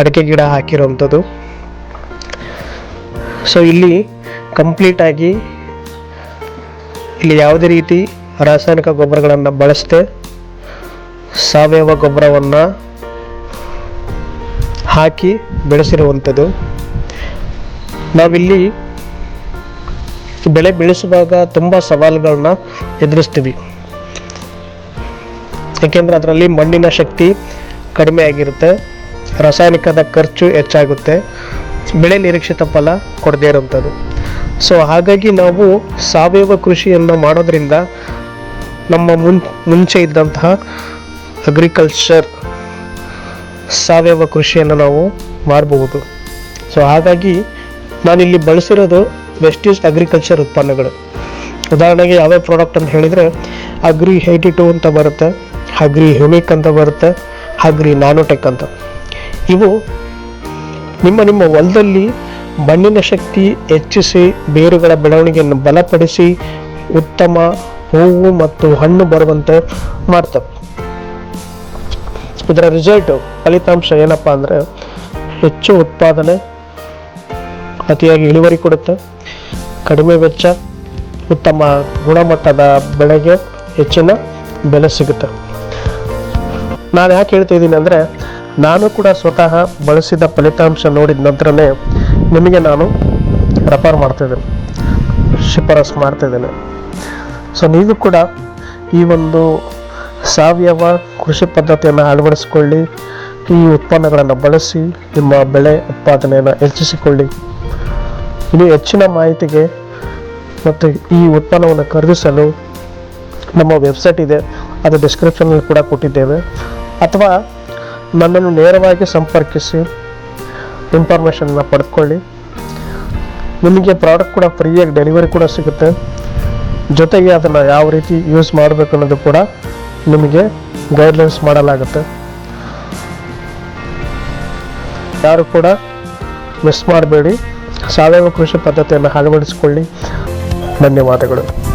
ಅಡಿಕೆ ಗಿಡ ಹಾಕಿರೋವಂಥದ್ದು. ಸೊ ಇಲ್ಲಿ ಕಂಪ್ಲೀಟಾಗಿ ಇಲ್ಲಿ ಯಾವುದೇ ರೀತಿ ರಾಸಾಯನಿಕ ಗೊಬ್ಬರಗಳನ್ನು ಬಳಸದೆ ಸಾವಯವ ಗೊಬ್ಬರವನ್ನು ಹಾಕಿ ಬೆಳೆಸಿರುವಂಥದ್ದು. ನಾವಿಲ್ಲಿ ಬೆಳೆ ಬೆಳೆಸುವಾಗ ತುಂಬ ಸವಾಲುಗಳನ್ನ ಎದುರಿಸ್ತೀವಿ. ಏಕೆಂದರೆ ಅದರಲ್ಲಿ ಮಣ್ಣಿನ ಶಕ್ತಿ ಕಡಿಮೆ ಆಗಿರುತ್ತೆ. ರಾಸಾಯನಿಕದ ಖರ್ಚು ಹೆಚ್ಚಾಗುತ್ತೆ, ಬೆಳೆ ನಿರೀಕ್ಷಿತ ಫಲ ಕೊಡದೇ ಇರುವಂಥದ್ದು. ಸೊ ಹಾಗಾಗಿ ನಾವು ಸಾವಯವ ಕೃಷಿಯನ್ನು ಮಾಡೋದ್ರಿಂದ ನಮ್ಮ ಮುನ್, ಮುಂಚೆ ಇದ್ದಂತಹ ಅಗ್ರಿಕಲ್ಚರ್ ಸಾವಯವ ಕೃಷಿಯನ್ನು ನಾವು ಮಾಡಬಹುದು ಸೊ ಹಾಗಾಗಿ ನಾನಿಲ್ಲಿ ಬಳಸಿರೋದು ವೆಸ್ಟೀಸ್ ಅಗ್ರಿಕಲ್ಚರ್ ಉತ್ಪನ್ನಗಳು. ಉದಾಹರಣೆಗೆ ಯಾವ್ಯಾವ ಪ್ರಾಡಕ್ಟ್ ಅಂತ ಹೇಳಿದರೆ ಅಗ್ರಿ ಏಯ್ಟಿ ಟು ಅಂತ ಬರುತ್ತೆ ಅಗ್ರಿ ಹ್ಯೂಮಿಕ್ ಅಂತ ಬರುತ್ತೆ ಅಗ್ರಿ ನ್ಯಾನೋಟೆಕ್ ಅಂತ. ಇವು ನಿಮ್ಮ ನಿಮ್ಮ ಹೊಲದಲ್ಲಿ ಮಣ್ಣಿನ ಶಕ್ತಿ ಹೆಚ್ಚಿಸಿ ಬೇರುಗಳ ಬೆಳವಣಿಗೆಯನ್ನು ಬಲಪಡಿಸಿ ಉತ್ತಮ ಹೂವು ಮತ್ತು ಹಣ್ಣು ಬರುವಂತೆ ಮಾಡ್ತವೆ. ಇದರ ರಿಸಲ್ಟು ಫಲಿತಾಂಶ ಏನಪ್ಪ ಅಂದರೆ ಹೆಚ್ಚು ಉತ್ಪಾದನೆ, ಅತಿಯಾಗಿ ಇಳುವರಿ ಕೊಡುತ್ತೆ, ಕಡಿಮೆ ವೆಚ್ಚ, ಉತ್ತಮ ಗುಣಮಟ್ಟದ ಬೆಳೆಗೆ ಹೆಚ್ಚಿನ ಬೆಲೆ ಸಿಗುತ್ತೆ. ನಾನು ಯಾಕೆ ಹೇಳ್ತಾ ಇದ್ದೀನಿ ಅಂದರೆ ನಾನು ಕೂಡ ಸ್ವತಃ ಬಳಸಿದ ಫಲಿತಾಂಶ ನೋಡಿದ ನಂತರನೇ ನಿಮಗೆ ನಾನು ರೆಫರ್ ಮಾಡ್ತಿದ್ದೇನೆ ಶಿಫಾರಸ್ ಮಾಡ್ತಿದ್ದೇನೆ ಸೊ ನೀವು ಕೂಡ ಈ ಒಂದು ಸಾವಯವ ಕೃಷಿ ಪದ್ಧತಿಯನ್ನು ಅಳವಡಿಸಿಕೊಳ್ಳಿ, ಈ ಉತ್ಪನ್ನಗಳನ್ನು ಬಳಸಿ, ನಿಮ್ಮ ಬೆಳೆ ಉತ್ಪಾದನೆಯನ್ನು ಹೆಚ್ಚಿಸಿಕೊಳ್ಳಿ. ಇನ್ನು ಹೆಚ್ಚಿನ ಮಾಹಿತಿಗೆ ಮತ್ತು ಈ ಉತ್ಪನ್ನವನ್ನು ಖರೀದಿಸಲು ನಮ್ಮ ವೆಬ್ಸೈಟ್ ಇದೆ, ಅದು ಡಿಸ್ಕ್ರಿಪ್ಷನಲ್ಲಿ ಕೂಡ ಕೊಟ್ಟಿದ್ದೇವೆ. ಅಥವಾ ನನ್ನನ್ನು ನೇರವಾಗಿ ಸಂಪರ್ಕಿಸಿ ಇನ್ಫಾರ್ಮೇಷನ್ನ ಪಡ್ಕೊಳ್ಳಿ. ನಿಮಗೆ ಪ್ರಾಡಕ್ಟ್ ಕೂಡ ಫ್ರೀಯಾಗಿ ಡೆಲಿವರಿ ಕೂಡ ಸಿಗುತ್ತೆ. ಜೊತೆಗೆ ಅದನ್ನು ಯಾವ ರೀತಿ ಯೂಸ್ ಮಾಡಬೇಕು ಅನ್ನೋದು ಕೂಡ ನಿಮಗೆ ಗೈಡ್ಲೈನ್ಸ್ ಮಾಡಲಾಗುತ್ತೆ. ಯಾರು ಕೂಡ ಮಿಸ್ ಮಾಡಬೇಡಿ. ಸಾವಯವ ಕೃಷಿ ಪದ್ಧತಿಯನ್ನು ಅಳವಡಿಸಿಕೊಳ್ಳಿ. ಧನ್ಯವಾದಗಳು.